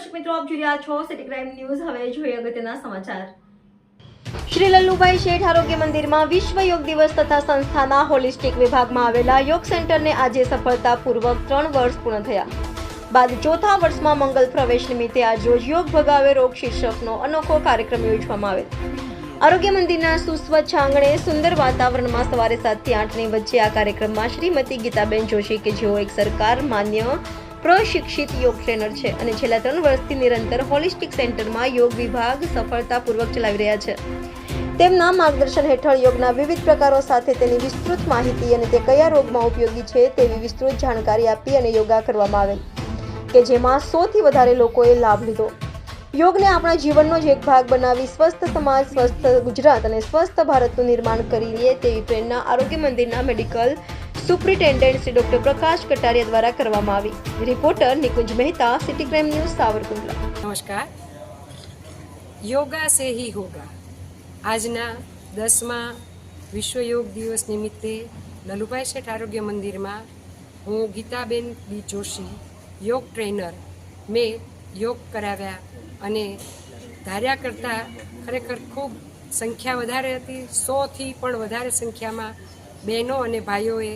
આપ જોઈ રહ્યા છો સિટી ક્રાઇમ ન્યૂઝ હવે જોઈએ અગત્યના સમાચાર. શ્રી લલ્લુભાઈ શેઠ આરોગ્ય મંદિરમાં વિશ્વ યોગ દિવસ તથા સંસ્થાના હોલિસ્ટિક વિભાગમાં આવેલા યોગ સેન્ટરને આજે સફળતાપૂર્વક ત્રણ વર્ષ પૂર્ણ થયા. બાદ ચોથા વર્ષમાં મંગલ પ્રવેશ નિમિત્તે આજરોજ યોગ ભગાવે રોગ શીર્ષકનો અનોખો કાર્યક્રમ યોજવામાં આવેલ આરોગ્ય મંદિરના સુસ્વચ્છ આંગણે સુંદર વાતાવરણમાં સવારે સાતથી આઠની વચ્ચે આ કાર્યક્રમમાં શ્રીમતી ગીતાબેન જોશી કે જેઓ એક સરકાર માન્ય પ્રશિક્ષિત યોગ ટ્રેનર છે અને છેલ્લા ત્રણ વર્ષથી નિરંતર હોલિસ્ટિક સેન્ટરમાં યોગ વિભાગ સફળતાપૂર્વક ચલાવી રહ્યા છે. તેમના માર્ગદર્શન હેઠળ યોગના વિવિધ પ્રકારો સાથે તેની વિસ્તૃત માહિતી અને તે કયા રોગમાં ઉપયોગી છે તેવી વિસ્તૃત જાણકારી આપી અને યોગા કરવામાં આવેલ, કે જેમાં સૌથી વધારે લોકોએ લાભ લીધો. યોગને આપણા જીવનનો જ એક ભાગ બનાવી સ્વસ્થ સમાજ, સ્વસ્થ ગુજરાત અને સ્વસ્થ ભારતનું નિર્માણ કરીએ તેવી પ્રેરણા આરોગ્ય મંદિરના medical superintendent Shri doctor Prakash Kataria દ્વારા કરવામાં આવી. Reporter Nikunj Mehta city crime news, Savarkundla. નમસ્કાર. યોગા સે હી હોગા. આજના દસમા વિશ્વ યોગ દિવસ નિમિત્તે લલુભાઈ શેઠ આરોગ્ય મંદિરમાં હું ગીતાબેન બી જોશી, યોગ ટ્રેનર, મેં યોગ કરાવ્યા અને ધાર્યા કરતાં ખરેખર ખૂબ સંખ્યા વધારે હતી. સોથી પણ વધારે સંખ્યામાં બહેનો અને ભાઈઓએ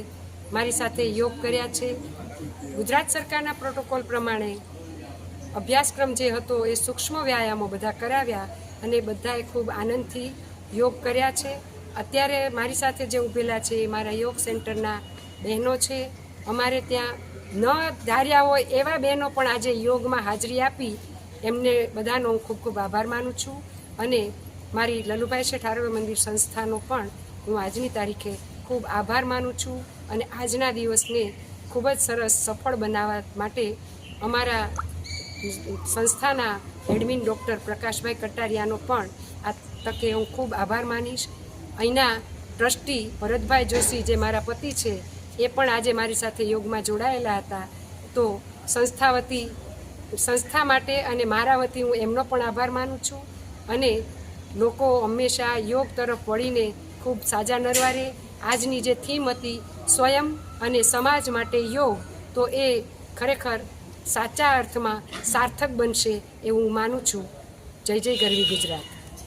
મારી સાથે યોગ કર્યા છે. ગુજરાત સરકારના પ્રોટોકોલ પ્રમાણે અભ્યાસક્રમ જે હતો એ સૂક્ષ્મ વ્યાયામો બધા કરાવ્યા અને બધાએ ખૂબ આનંદથી યોગ કર્યા છે. અત્યારે મારી સાથે જે ઊભેલા છે એ મારા યોગ સેન્ટરના બહેનો છે. અમારે ત્યાં ન ધાર્યા હોય એવા બહેનો પણ આજે યોગમાં હાજરી આપી એમને બધાનો હું ખૂબ ખૂબ આભાર માનું છું. અને મારી લલુભાઈ શેઠ આરોગ્ય મંદિર સંસ્થાનો પણ હું આજની તારીખે ખૂબ આભાર માનું છું અને આજના દિવસને ખૂબ જ સરસ સફળ બનાવવા માટે અમારા સંસ્થાના એડમિન ડૉક્ટર પ્રકાશભાઈ કટારિયાનો પણ આ તકે હું ખૂબ આભાર માનીશ. અહીંના ટ્રસ્ટી ભરતભાઈ જોશી જે મારા પતિ છે, એ પણ આજે મારી સાથે યોગમાં જોડાયેલા હતા. તો સંસ્થા વતી, સંસ્થા માટે અને મારા વતી હું એમનો પણ આભાર માનું છું અને લોકો હંમેશા યોગ તરફ વળીને ખૂબ સાજા નરવારે આજની જે થીમ હતી, સ્વયં અને સમાજ માટે યોગ, તો એ ખરેખર સાચા અર્થમાં સાર્થક બનશે એવું હું માનું છું. જય જય ગરવી ગુજરાત.